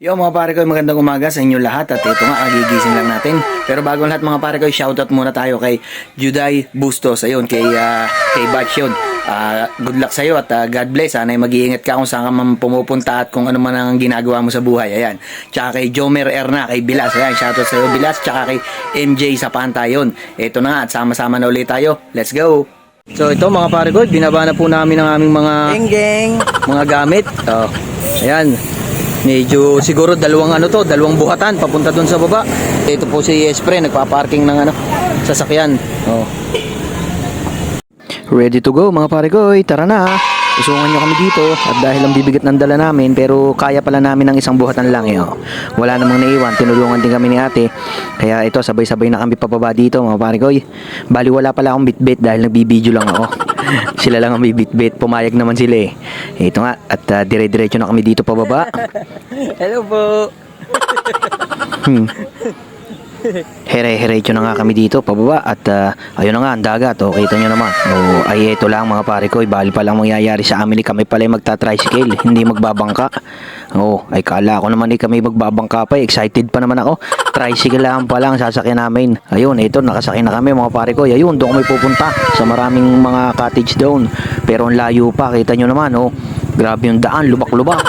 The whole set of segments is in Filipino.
Yo mga pare ko, magandang umaga sa inyo lahat at ito nga, kagigising lang natin. Pero bago lahat mga pare ko, shoutout muna tayo kay Juday Bustos, ayun, kay, uh, kay Batch yun. Ah, good luck sa'yo at ah, God bless. Sana ay mag-iingat ka kung saan ka man pumupunta at kung ano man ang ginagawa mo sa buhay. Ayan. Tsaka kay Jomer Erna, kay Bilas. Ayan, shoutout sa'yo Bilas. Tsaka kay MJ sa Panta yun. Ito na nga at sama-sama na ulit tayo. Let's go! So ito mga pare ko, binaba na po namin ang aming mga Geng mga gamit. Oh, ayan. Medyo siguro dalawang ano to, dalawang buhatan papunta dun sa baba. Ito po si Espre nagpa-parking ng ano sasakyan. Oh. Ready to go mga pare ko, tara na. Usungan nyo kami dito at dahil ang bibigat ng dala namin pero kaya pala namin ng isang buhatan lang eh. oh. Wala namang naiwan, tinulungan din kami ni ate. Kaya ito sabay-sabay na kami pababa dito mga pare ko. Bali wala pala akong bitbit dahil nagbibideo lang ako. sila lang ang may bitbit, pumayag naman sila eh. Ito nga at uh, dire-diretso na kami dito pababa. Hello po. Hmm. Here-herecho na nga kami dito pababa at ah, ayun na nga ang dagat. Oh kita nyo naman. Oh, ay ito lang mga pare ko. Bali pa lang mangyayari sa amin kami pala yung magta-tricycle hindi magbabangka. Oh ay kala ko naman eh kami magbabangka pa eh. excited pa naman ako. Tricycle lang pa lang sasakyan namin. Ayun ito nakasakyan na kami mga pare ko. Ayun doon kami pupunta sa maraming mga cottage doon. Pero ang layo pa kita nyo naman oh. Grabe yung daan lubak-lubak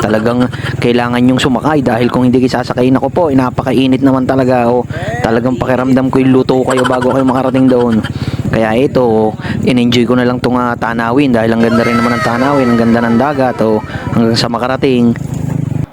talagang kailangan yung sumakay dahil kung hindi kayo sasakayin ako po, napakainit naman talaga o talagang pakiramdam ko yung luto kayo bago kayo makarating doon. Kaya ito, in-enjoy ko na lang itong ah, tanawin dahil ang ganda rin naman ng tanawin, ang ganda ng dagat o hanggang sa makarating.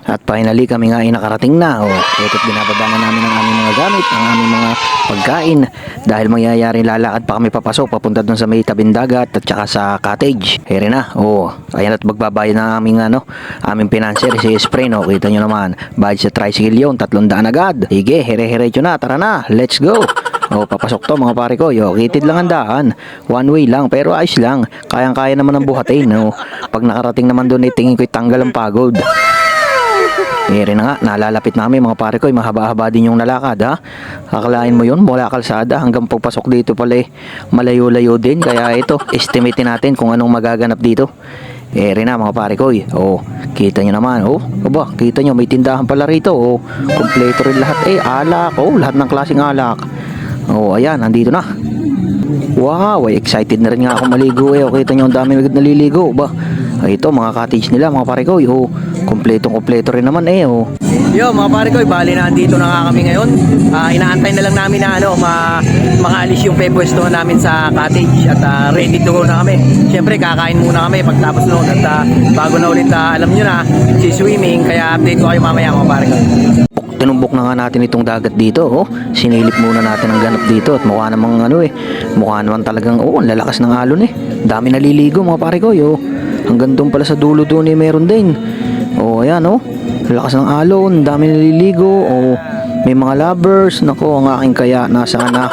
At finally kami nga ay nakarating na. O, ito't binababa na namin ang aming mga gamit, ang aming mga pagkain. Dahil mangyayari lalakad pa kami papasok papunta doon sa may tabing at saka sa cottage. Here na. O, ayan at magbabayad na aming ano, aming financier si Spray no. Kita nyo naman. Bayad sa tricycle yun, tatlong daan agad. Sige, here-here na. Tara na. Let's go. O, papasok to mga pare ko. Yo, kitid lang ang daan. One way lang, pero ayos lang. Kayang-kaya naman ang buhatin. No? Pag nakarating naman doon, eh, tingin ko'y tanggal ang pagod. Ere na nga, nalalapit namin mga pare ko, eh, mahaba-haba din yung nalakad ha. Akalain mo yun, mula kalsada hanggang pagpasok dito pala eh, malayo-layo din. Kaya ito, estimate natin kung anong magaganap dito. Ere na mga pare ko, eh. oh, kita nyo naman, oh, aba, kita nyo, may tindahan pala rito, oh, kompleto rin lahat, eh, alak, oh, lahat ng klaseng alak. Oh, ayan, nandito na. Wow, ay excited na rin nga ako maligo eh. O, kita nyo, ang dami naliligo. Ba, ay, ito, mga cottage nila, mga pare ko. Oh, kompletong kompleto rin naman eh. Oh. Yo, mga pare ko, bali na andito na nga kami ngayon. Ah, inaantay na lang namin na ano, ma makaalis yung pepwesto namin sa cottage at ah, ready to go na kami. Siyempre, kakain muna kami pagtapos noon at ah, bago na ulit, ah, alam nyo na, si swimming, kaya update ko kayo mamaya mga pare ko. Tinumbok na nga natin itong dagat dito, oh. Sinilip muna natin ang ganap dito at mukha namang ano eh. Mukha naman talagang, oh, lalakas ng alon eh. Dami naliligo mga pare ko, yo. Hanggang doon pala sa dulo doon eh, meron din. Oh, ayan, oh. Lakas ng alon, dami naliligo, oh. May mga lovers, nako, ang aking kaya, nasaan na.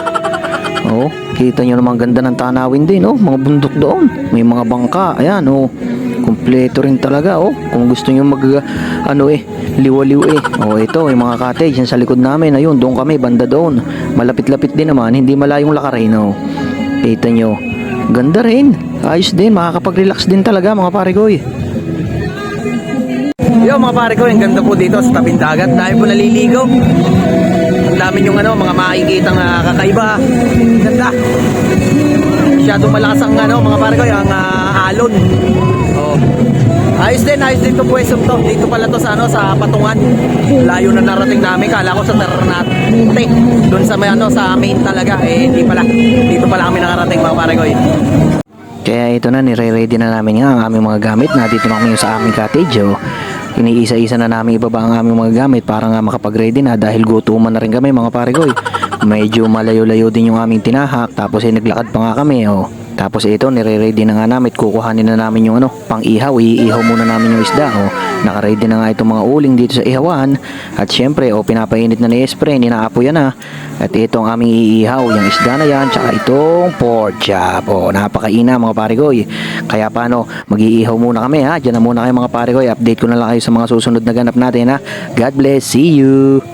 Oh, kita nyo naman ganda ng tanawin din, oh. Mga bundok doon. May mga bangka, ayan, oh. Kompleto rin talaga, oh. Kung gusto nyo mag, ano eh, liwaliw eh. Oh, ito, yung mga cottage, yan sa likod namin. Ayun, doon kami, banda doon. Malapit-lapit din naman, hindi malayong lakarin, oh. Kita nyo. Ganda rin. Ayos din, makakapag-relax din talaga, mga pare ko, eh. Yo mga pare ko, yung ganda po dito sa tabing dagat. Dahil po naliligo. Ang dami yung ano, mga makikita na kakaiba. Ganda. Masyadong malakas ang ano, mga pare ko, yung ah, alon. Ayos din, ayos din itong pwesto to. Dito pala to sa ano, sa Patungan. Layo na narating namin. Kala ko sa Ternate. Doon sa may ano, sa main talaga. Eh, hindi pala. Dito pala kami nakarating mga pare ko. Eh. Kaya ito na, nire-ready na namin nga ang aming mga gamit. Nandito na kami sa aming cottage. Oh. Iniisa-isa na namin ibaba ang aming mga gamit para nga makapag-ready na dahil gutuman na rin kami mga pare ko. eh. Medyo malayo-layo din yung aming tinahak tapos ay naglakad pa nga kami. Oh. Tapos ito, nire-ready na nga namin. Kukuhanin na namin yung ano, pang ihaw. Iihaw muna namin yung isda. Oh. Naka-ready na nga itong mga uling dito sa ihawan. At syempre, oh, pinapainit na ni Espre. Ninaapo yan na. At ito ang aming iihaw. Yung isda na yan. Tsaka itong pork chop. Oh, napakaina mga pare. Kaya paano, mag-iihaw muna kami ha. Diyan na muna kayo mga pare. Update ko na lang kayo sa mga susunod na ganap natin ha. God bless. See you.